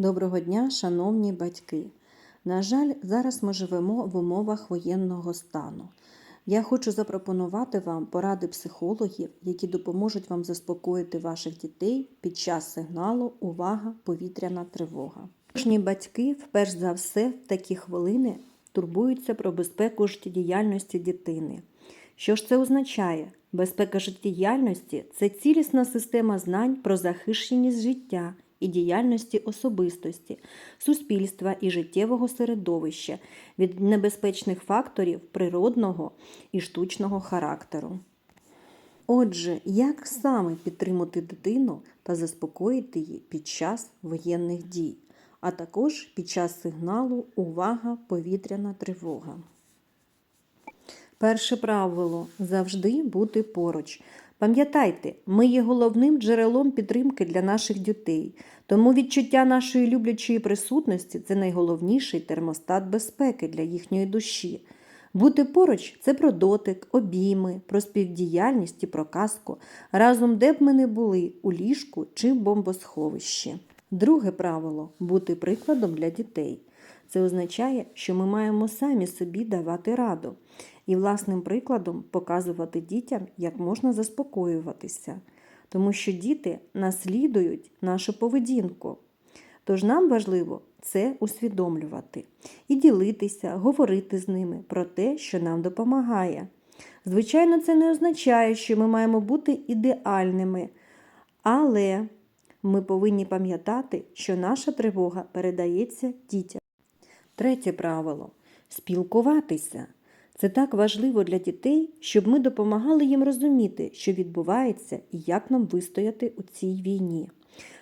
Доброго дня, шановні батьки. На жаль, зараз ми живемо в умовах воєнного стану. Я хочу запропонувати вам поради психологів, які допоможуть вам заспокоїти ваших дітей під час сигналу Увага, повітряна тривога. Кожні батьки, перш за все, в такі хвилини турбуються про безпеку життєдіяльності дитини. Що ж це означає? Безпека життєдіяльності це цілісна система знань про захищеність життя і діяльності особистості, суспільства і життєвого середовища від небезпечних факторів природного і штучного характеру. Отже, як саме підтримати дитину та заспокоїти її під час воєнних дій, а також під час сигналу Увага, повітряна тривога. Перше правило завжди бути поруч. Пам'ятайте, ми є головним джерелом підтримки для наших дітей, тому відчуття нашої люблячої присутності це найголовніший термостат безпеки для їхньої душі. Бути поруч це про дотик, обійми, про співдіяльність і про казку, разом де б ми не були у ліжку чи бомбосховищі. Друге правило бути прикладом для дітей. Це означає, що ми маємо самі собі давати раду і власним прикладом показувати дітям, як можна заспокоюватися, тому що діти наслідують нашу поведінку. Тож нам важливо це усвідомлювати і ділитися, говорити з ними про те, що нам допомагає. Звичайно, це не означає, що ми маємо бути ідеальними, але ми повинні пам'ятати, що наша тривога передається дітям. Третє правило спілкуватися. Це так важливо для дітей, щоб ми допомагали їм розуміти, що відбувається і як нам вистояти у цій війні.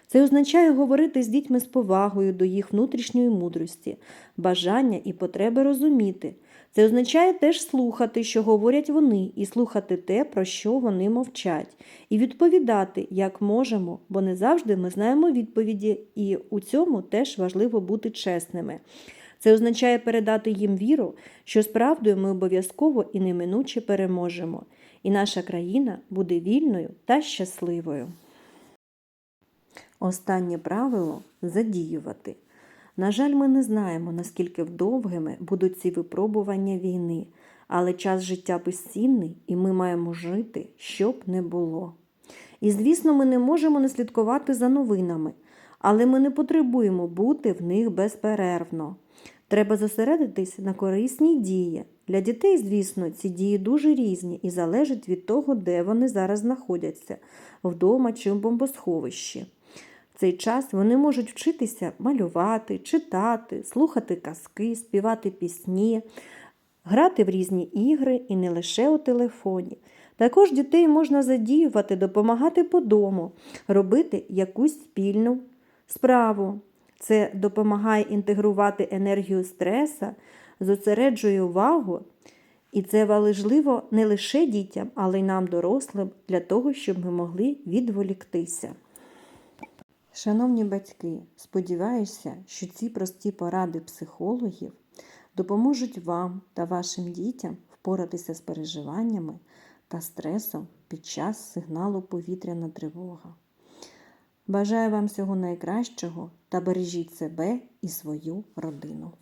Це означає говорити з дітьми з повагою до їх внутрішньої мудрості, бажання і потреби розуміти. Це означає теж слухати, що говорять вони, і слухати те, про що вони мовчать, і відповідати, як можемо, бо не завжди ми знаємо відповіді, і у цьому теж важливо бути чесними. Це означає передати їм віру, що з правдою ми обов'язково і неминуче переможемо, і наша країна буде вільною та щасливою. Останнє правило задіювати. На жаль, ми не знаємо, наскільки довгими будуть ці випробування війни, але час життя безцінний, і ми маємо жити, щоб не було. І, звісно, ми не можемо не слідкувати за новинами, але ми не потребуємо бути в них безперервно. Треба зосередитись на корисній дії. Для дітей, звісно, ці дії дуже різні і залежать від того, де вони зараз знаходяться вдома чи в бомбосховищі. Цей час вони можуть вчитися малювати, читати, слухати казки, співати пісні, грати в різні ігри і не лише у телефоні. Також дітей можна задіювати, допомагати по дому, робити якусь спільну справу. Це допомагає інтегрувати енергію стреса, зосереджує увагу, і це важливо не лише дітям, але й нам, дорослим, для того, щоб ми могли відволіктися. Шановні батьки, сподіваюся, що ці прості поради психологів допоможуть вам та вашим дітям впоратися з переживаннями та стресом під час сигналу повітряна тривога. Бажаю вам всього найкращого та бережіть себе і свою родину.